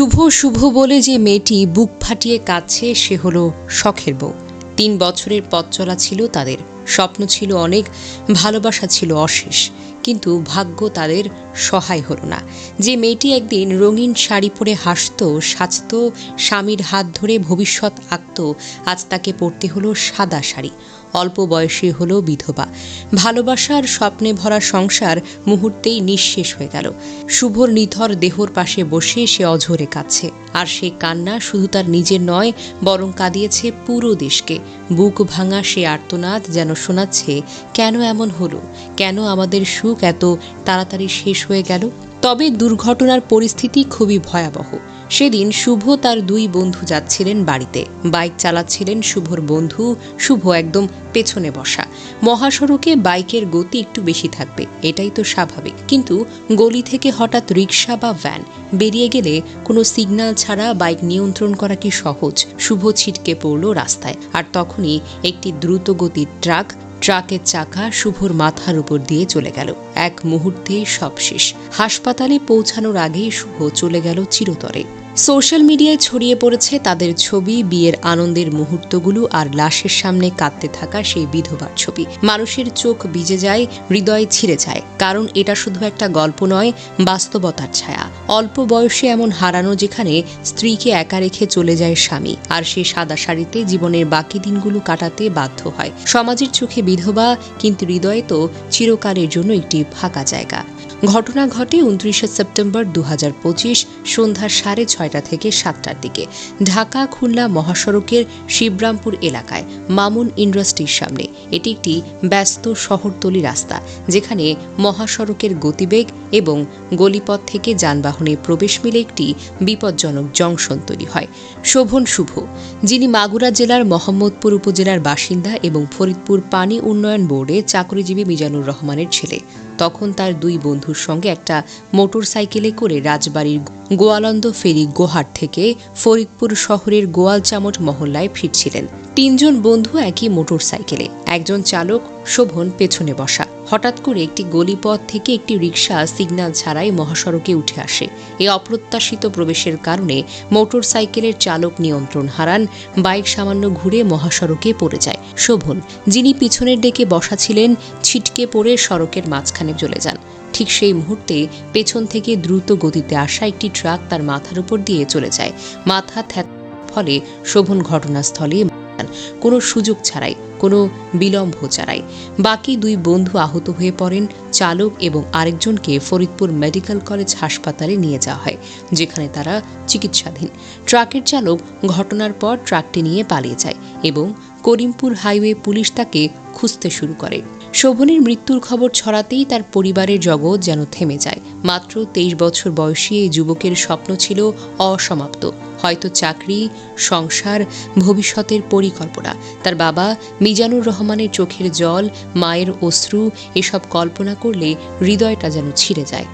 শুভ শুভ বলে যে মেয়েটি বুক ফাটিয়ে কাঁদছে সে হলো শখের বউ। তিন বছরের পথ চলা ছিল তাদের। স্বপ্ন ছিল অনেক, ভালোবাসা ছিল অশেষ। কিন্তু ভাগ্য তাদের সহায় হলো না। যে মেয়েটি একদিন রঙিন শাড়ি পরে হাসতো, সাজতো, স্বামীর হাত ধরে ভবিষ্যৎ আঁকত, আজ তাকে পরতে হলো সাদা শাড়ি। অল্প বয়সী হলো বিধবা। ভালোবাসার স্বপ্নে ভরা সংসার মুহূর্তেই নিঃশেষ হয়ে গেল। শুভর নিথর দেহর পাশে বসে সে অঝরে কাঁদছে। আর সে কান্না শুধু তার নিজের নয়, বরং কাঁদিয়েছে পুরো দেশকে। বুক ভাঙা সে আর্তনাদ যেন শোনাচ্ছে, কেন এমন হলো? কেন আমাদের সুখ এত তাড়াতাড়ি শেষ হয়ে গেল? তবে দুর্ঘটনার পরিস্থিতি খুবই ভয়াবহ। সেদিন শুভ তার দুই বন্ধু যাচ্ছিলেন বাড়িতে। বাইক চালাচ্ছিলেন শুভর বন্ধু। শুভ একদম পেছনে বসা। মহাসড়কে বাইকের গতি একটু বেশি থাকবে, এটাই তো স্বাভাবিক। কিন্তু গলি থেকে হঠাৎ রিক্সা বা ভ্যান বেরিয়ে গেলে কোনো সিগন্যাল ছাড়া বাইক নিয়ন্ত্রণ করা কি সহজ? শুভ ছিটকে পড়ল রাস্তায়। আর তখনই একটি দ্রুত গতির ট্রাক ট্রাকের চাকা শুভর মাথার উপর দিয়ে চলে গেল। এক মুহূর্তে সব শেষ হাসপাতালে পৌঁছানোর আগেই শুভ চলে গেল চিরতরে। সোশ্যাল মিডিয়ায় ছড়িয়ে পড়েছে তাদের ছবি, বিয়ের আনন্দের মুহূর্তগুলো আর লাশের সামনে কাঁদতে থাকা সেই বিধবার ছবি। মানুষের চোখ ভিজে যায়, হৃদয় ছিঁড়ে যায়। কারণ এটা শুধু একটা গল্প নয়, বাস্তবতার ছায়া। অল্প বয়সে এমন হারানো যেখানে স্ত্রীকে একা রেখে চলে যায় স্বামী, আর সে সাদা শাড়িতে জীবনের বাকি দিনগুলো কাটাতে বাধ্য হয়। সমাজের চোখে বিধবা, কিন্তু হৃদয়ে তো চিরকালের জন্য একটি ফাঁকা জায়গা। ঘটনা ঘটে উনত্রিশে সেপ্টেম্বর দু হাজার পঁচিশ সন্ধ্যা সাড়ে ছয়টা থেকে সাতটার দিকে। ঢাকা, খুলনা মহাসড়কের শিবরামপুর এলাকায়, মামুন ইন্ডাস্ট্রির সামনে। এটি একটি ব্যস্ত শহরতলি রাস্তা, যেখানে মহাসড়কের গতিবেগ এবং গলিপথ থেকে যানবাহনে প্রবেশ মিলে একটি বিপজ্জনক জংশন তৈরি হয়। শোভন শুভ, যিনি মাগুরা জেলার মোহাম্মদপুর উপজেলার বাসিন্দা এবং ফরিদপুর পানি উন্নয়ন বোর্ডে চাকরিজীবী মিজানুর রহমানের ছেলে। তখন তার দুই বন্ধুর সঙ্গে একটা মোটর সাইকেলে করে রাজবাড়ির গোয়ালন্দ ফেরি গোহাট থেকে ফরিদপুর শহরের গোয়ালচামট মহল্লায় ফিরছিলেন। তিনজন বন্ধু একই মোটর সাইকেলে একজন চালক, শোভন পেছনে বসা। হঠাৎ করে একটি গলিপথ থেকে একটি রিক্সা সিগন্যাল ছাড়াই মহাসড়কে উঠে আসে। এই অপ্রত্যাশিত প্রবেশের কারণে মোটর সাইকেলের চালক নিয়ন্ত্রণ হারান, বাইক সামান্য ঘুরে মহাসড়কে পড়ে যায়। শোভন, যিনি পিছনের ডেকে বসা ছিলেন, ছিটকে পড়ে সড়কের মাঝখানে চলে যান। ঠিক সেই মুহূর্তে পেছন থেকে দ্রুত গতিতে আসা একটি ট্রাক তার মাথার উপর দিয়ে চলে যায়। মাথা থ্যাত, ফলে শোভন ঘটনাস্থলে মারা কোনো সুযোগ ছাড়াই, কোনো বিলম্ব ছাড়াই। বাকি দুই বন্ধু আহত হয়ে পড়েন, চালক এবং আরেকজনকে ফরিদপুর মেডিকেল কলেজ হাসপাতালে নিয়ে যাওয়া হয়, যেখানে তারা চিকিৎসাধীন। ট্রাকের চালক ঘটনার পর ট্রাকটি নিয়ে পালিয়ে যায় এবং করিমপুর হাইওয়ে পুলিশ তাকে খুঁজতে শুরু করে। শোভনের মৃত্যুর খবর ছড়াতেই তার পরিবারের জগৎ যেন থেমে যায়। মাত্র তেইশ বছর বয়সী এই যুবকের স্বপ্ন ছিল অসমাপ্ত। হয়তো চাকরি, সংসার, ভবিষ্যতের পরিকল্পনা। তার বাবা মিজানুর রহমানের চোখের জল, মায়ের অশ্রু, এসব কল্পনা করলে হৃদয়টা যেন ছিঁড়ে যায়।